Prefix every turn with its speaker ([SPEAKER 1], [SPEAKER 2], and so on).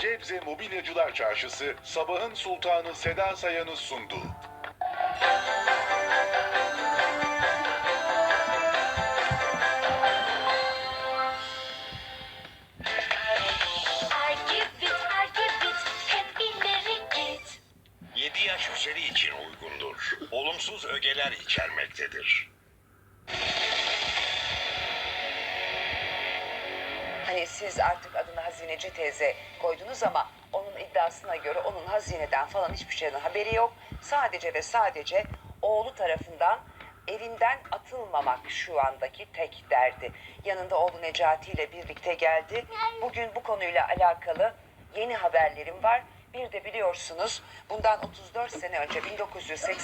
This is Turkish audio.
[SPEAKER 1] Gebze Mobilyacılar Çarşısı sabahın sultanı Seda Sayan'ı sundu.
[SPEAKER 2] yaş üzeri için uygundur. Olumsuz ögeler içermektedir.
[SPEAKER 3] Hani siz artık adını hazineci teyze koydunuz ama onun iddiasına göre onun hazineden falan hiçbir şeyden haberi yok. Sadece ve sadece oğlu tarafından evinden atılmamak şu andaki tek derdi. Yanında oğlu Necati ile birlikte geldi. Bugün bu konuyla alakalı yeni haberlerim var. Bir de biliyorsunuz bundan 34 sene önce 1980